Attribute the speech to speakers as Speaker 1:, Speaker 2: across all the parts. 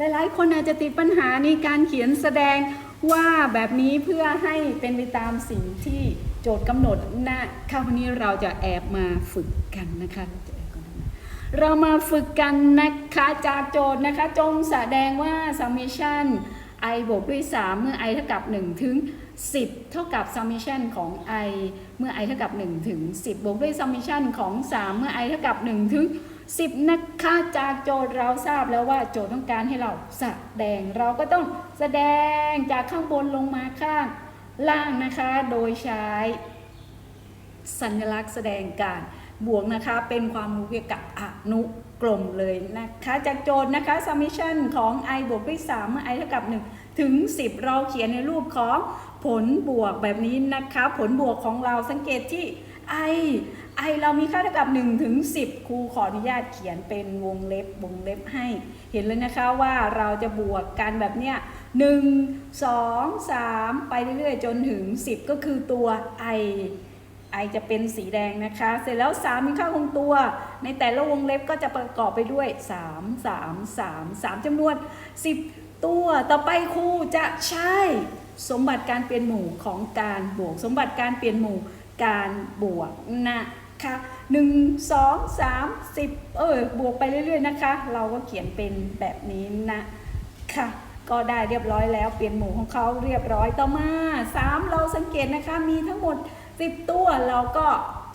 Speaker 1: หลายๆ คนอาจจะติดปัญหาในการเขียนแสดงว่าแบบนี้เพื่อให้เป็นไปตามสิ่งที่โจทย์กำหนดนะค่ะวันนี้เราจะแอบมาฝึกกันนะคะเราจะแอบกันนะเรามาฝึกกันนะคะจากโจทย์นะคะ จงแสดงว่า summation i บวกด้วย 3 เมื่อ i เท่ากับ 1 ถึง 10 เท่ากับ summation ของ i เมื่อ i เท่ากับ 1 ถึง 10 บวกด้วย summation ของ 3 เมื่อ i เท่ากับ 1 ถึง 10 นะคะจากโจทย์เราทราบแล้วว่าโจทย์ต้องการให้เราแสดงเราก็ต้องแสดงจากข้างบนลงมาข้างล่างนะคะ โดยใช้สัญลักษณ์แสดงการบวกนะคะเป็นความรู้เกี่ยวกับอนุกลมเลยนะคะจากโจทย์นะคะ summation ของ i บวกด้วย3เมื่อ i เท่ากับ 1 ถึง 10 เราเขียนในรูปของผลบวกแบบนี้นะคะ ผลบวกของเราสังเกตที่ i i เรามีค่าเท่ากับ1ถึง10ครูขออนุญาตเขียนเป็นวงเล็บวงเล็บให้ เห็นเลยนะคะว่าเราจะบวกกันแบบเนี้ย1 2 3ไปเรื่อยๆ จนถึง 10 ก็คือตัว i i จะเป็นสีแดงนะคะ เสร็จแล้ว3มีค่าคงตัว ในแต่ละวงเล็บก็จะประกอบไปด้วย 3 3 3 3จำนวน 10 ตัวต่อไปครูจะใช้สมบัติการเปลี่ยนหมู่ของการบวก สมบัติการเปลี่ยนหมู่การบวกนะ คะ1 2 3 10เออบวกไปเรื่อยๆนะคะ เราก็เขียนเป็นแบบนี้นะค่ะก็ได้เรียบร้อยแล้วเปลี่ยนหมู่ของเขาเรียบร้อยต่อมา 3 เราสังเกตนะคะมีทั้งหมด 10 ตัวเราก็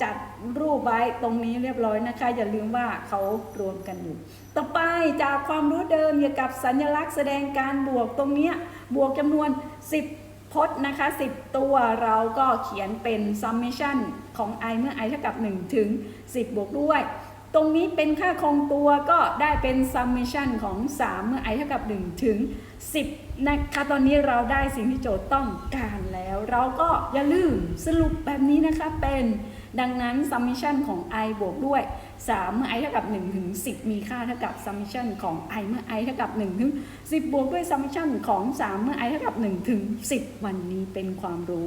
Speaker 1: จัดรูปไว้ตรงนี้เรียบร้อยนะคะ อย่าลืมว่าเขารวมกันอยู่ ต่อไปจากความรู้เดิมเกี่ยวกับสัญลักษณ์แสดงการบวกตรงเนี้ยบวกจำนวน 10 พจน์นะคะ 10 ตัวเราก็เขียนเป็น summation ของ i เมื่อ i เท่ากับ 1 ถึง 10 บวกด้วย ตรงนี้เป็นค่าคงตัวก็ได้เป็น summation ของ 3 เมื่อ i เท่ากับ 1 ถึง 10 นะคะ ตอนนี้เราได้สิ่งที่โจทย์ต้องการแล้ว เราก็อย่าลืมสรุปแบบนี้นะคะเป็นดังนั้น summation ของ i บวกด้วย 3 เมื่อ i เท่ากับ 1 ถึง 10 มีค่าเท่ากับ summation ของ i เมื่อ i เท่ากับ 1 ถึง 10 บวกด้วย summation ของ 3 เมื่อ i เท่ากับ 1 ถึง 10 วันนี้เป็นความรู้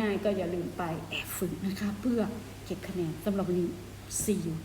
Speaker 1: ง่ายๆ ก็อย่าลืมไปแอบฝึกนะคะ เพื่อเก็บคะแนนสำหรับวันนี้ see you